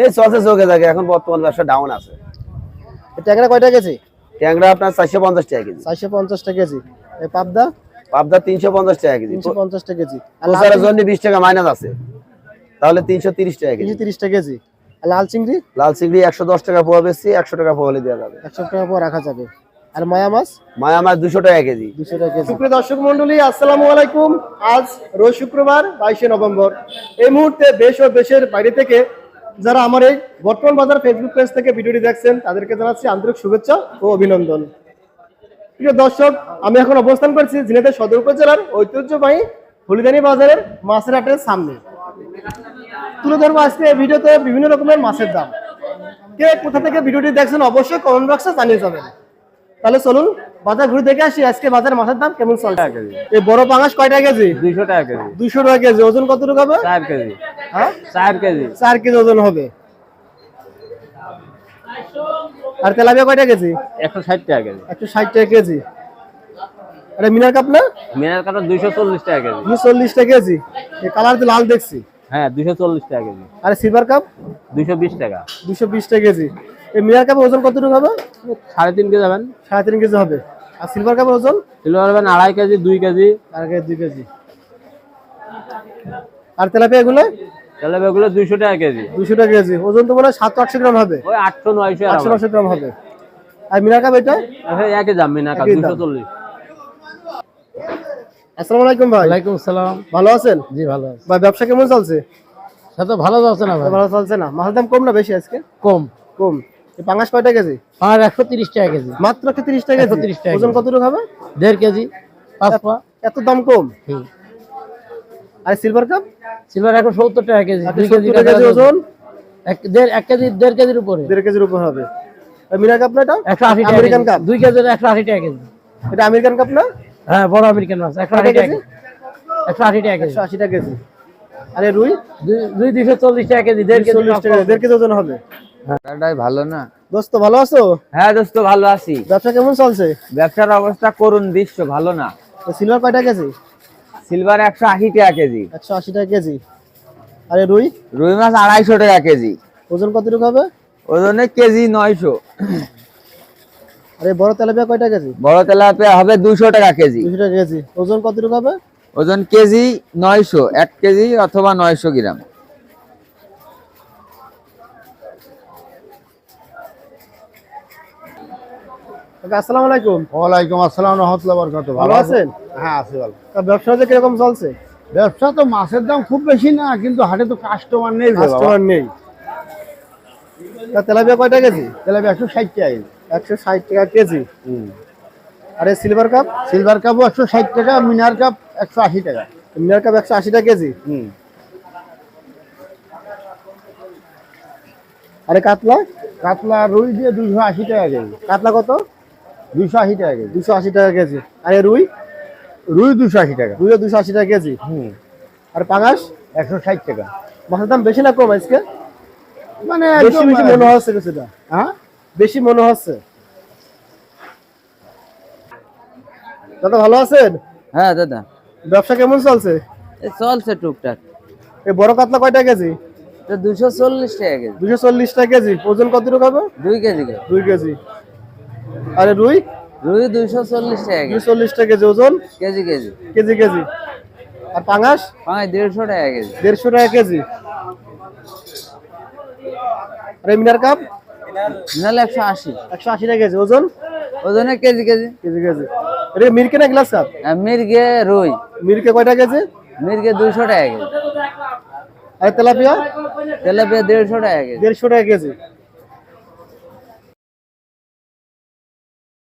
এই চলছে চোখে থাকে এখন বর্তমান ব্যবসা ডাউন আছে। ট্যাংরা কয়টা কেজি? ট্যাংরা আপনার চারশো পঞ্চাশ টাকা কেজি। চারশো পঞ্চাশ টাকা কেজি। এই পাবদা? পাবদা তিনশো পঞ্চাশ টাকা কেজি। তিনশো পঞ্চাশ টাকা কেজি। প্রচারের জন্য বিশ টাকা মাইনাস আছে। তাহলে তিনশো তিরিশ টাকা কেজি। তিরিশ টাকা কেজি। আর লাল চিংড়ি? লাল চিংড়ি একশো দশ টাকা পোয়া বেশি একশো টাকা পোয়া হলে দেওয়া যাবে। একশো টাকা পর রাখা যাবে। আর মায়া মাছ? মায়া মাছ দুশো টাকা কেজি। দুশো টাকা কেজি। সুপ্রিয় দর্শক মন্ডলী আসসালামু আলাইকুম। আজ রোজ শুক্রবার বাইশে নভেম্বর। এই মুহূর্তে দেশ ও দেশের বাইরে থেকে যারা আমার এই বর্তমান বাজার ফেসবুক পেজ থেকে ভিডিওটি দেখছেন তাদেরকে জানাচ্ছি আন্তরিক শুভেচ্ছা ও অভিনন্দন। প্রিয় দর্শক আমি এখন অবস্থান করছি ঝিনাইদহ সদর উপজেলার ঐতিহ্যবাহী হলিদানি বাজারের মাছের হাটের সামনে। তুলে ধরবো আজকে এই ভিডিওতে বিভিন্ন রকমের মাছের দাম। কে কোথা থেকে ভিডিওটি দেখছেন অবশ্যই কমেন্ট বক্সে জানিয়ে যাবেন। তাহলে চলুন বাজার ঘুরে দেখে আসি আজকে বাজার মাছের দাম কেমন চলছে। এই বড় পাঙাশ কয়টা কেজি? দুইশো টাকা কেজি। দুইশো টাকা কেজি। ওজন কতটুকু হবে? চার কেজি। হ্যাঁ চার কেজি। চার কেজি ওজন হবে। আর তেলাপিয়া কয়টা কেজি? একশো ষাট টাকা কেজি। একশো ষাট টাকা কেজি। আরে মিনার কাপ না? মিনার কাটা দুইশো চল্লিশ টাকা কেজি। দুশো চল্লিশ টাকা কেজি। এই কালার তো লাল দেখছি। হ্যাঁ দুইশো চল্লিশ টাকা কেজি। আর সিলভার কাপ? দুইশো বিশ টাকা। দুশো বিশ টাকা কেজি। এই মিনার কাপের ওজন কতটুকু হবে? সাড়ে তিন কেজি যাবেন সাড়ে তিন কেজি হবে। আর সিলভার কাপের ওজন? কিলো পারবেন আড়াই কেজি দুই কেজি। আর কেজি দুই কেজি। আর তেলাপিয়া এগুলো তাহলে এগুলো দুইশো টাকা কেজি। দুশো টাকা কেজি। ওজন তো মনে হয় সাতশো আটশো গ্রাম হবে। ওই আটশো নয়শো আটশো নশো গ্রাম হবে। আর মিনার কাপ এটা? একই দাম মিনার কাপ একই দাম। দুশো চল্লিশ। আসসালামু আলাইকুম ভাই। ওয়ালাইকুম সালাম। ভালো আছেন? জি ভালো আছে। ভাই ব্যবসা কেমন চলছে? সে ভালো যাচ্ছে না ভাই। ভালো চলছে না। মাছের দাম কম না বেশি আজকে? কম। কম। পাঙাশ কয়টা কেজি? আর একশো তিরিশ টাকা কেজি। মাত্র একশো তিরিশ টাকা কেজি? 130 টাকা ওজন কতটুকু হবে? দেড় কেজি পাঁচ পা। এত দাম কম? আর সিলভার কাপ সিলভার একশো সত্তর টাকা কেজি দুই কেজি ওজন? এক দেড় কেজি দেড় কেজির উপরে। দেড় কেজির উপর হবে। আর কাপ না এটা? একশো আশি টাকা আমেরিকান কাপ দুই কেজি একশো আশি টাকা কেজি। এটা আমেরিকান কাপ না? হ্যাঁ বড় আমেরিকান মাছ একশো আশি টাকা একশো আশি টাকা একশো আশি টাকা কেজি। আরে রুই? দুই দুইশো চল্লিশ টাকা কেজি দেড় কেজি চল্লিশ টাকা দেড় কেজি ওজন হবে। টাকাটাই ভালো না? দোস্ত ভালো আছো? হ্যাঁ দোস্ত ভালো আছি। ব্যবসা কেমন চলছে? ব্যবসার অবস্থা করুন দৃশ্য ভালো না। সিলভার কয়টা কেজি? সিলভার একশো আশি টাকা কেজি। একশো আশি টাকা কেজি। আরে রুই? রুই মাছ আড়াইশো টাকা কেজি। ওজন কতটুকু হবে? ওজনে কেজি নয়শো। আরে বড় তেলাপিয়া কয়টা কেজি? বড় তেলাপিয়া হবে দুশো টাকা কেজি। দুশো টাকা কেজি। ওজন কতটুকু হবে? ওজন কেজি নয়শো এক কেজি অথবা নয়শো গ্রাম। আসসালামু আলাইকুম। ওয়ালাইকুম আসসালাম রহমতুল্লাহ বরকাত ভালো আছেন? হ্যাঁ আছি ভালো। তা কীরকম চলছে? ব্যবসা তো মাছের দাম খুব বেশি না কিন্তু হাটে তো কাস্টমার নেই কাস্টমার নেই। তা তেলাপিয়া কয়টা কেজি? তাহলে একশো ষাট টাকা একশো ষাট টাকা কেজি। আরে সিলভার কাপ সিলভার কাপও একশো ষাট টাকা মিনার কাপ একশো আশি টাকা। মিনার কাপ একশো আশি টাকা কেজি? হুম। আরে কাতলা? কাতলা রুই দিয়ে দুশো আশি টাকা কেজি। কাতলা কত? দুশো আশি টাকা কেজি। দুশো আশি টাকা কেজি। আরে রুই? রুই দুশো আশি টাকা। দুইও দুশো আশি টাকা কেজি? হুম। আর পাঙাশ? একশো ষাট টাকা। মাছের দাম বেশি না কম আজকে? মানে বেশি বেশি মনে হচ্ছে কিছুটা। হ্যাঁ? বেশি মনে হচ্ছে। দাদা ভালো আছেন? হ্যাঁ দাদা। ব্যবসা কেমন চলছে? চলছে টুকটাক। এই বড় কাতলা কয়টা কেজি? দুশো চল্লিশ টাকা কেজি। দুশো চল্লিশ টাকা কেজি। ওজন কতটুকু হবে? দুই কেজি। দুই কেজি। আরে রুই? রুই দুইশো চল্লিশ টাকা দুশো চল্লিশ টাকা কেজি ওজন? KG KG. KG KG. আর পাঙাশ? পাঁচ দেড়শো টাকা কেজি। দেড়শো টাকা কেজি। আরে মিনার কাপ? নাহলে একশো আশি। একশো আশি টাকা কেজি। ওজন? ওজনে কেজি কেজি। KG KG. এটা মিরকে না গ্লাস কাপ? আর মির্গে রুই। মিরকে কয়টা কেজি? মির্গে দুইশো টাকা কেজি। আরে তেলাপিয়া? তেলাপিয়া দেড়শো টাকা কেজি। দেড়শো টাকা কেজি।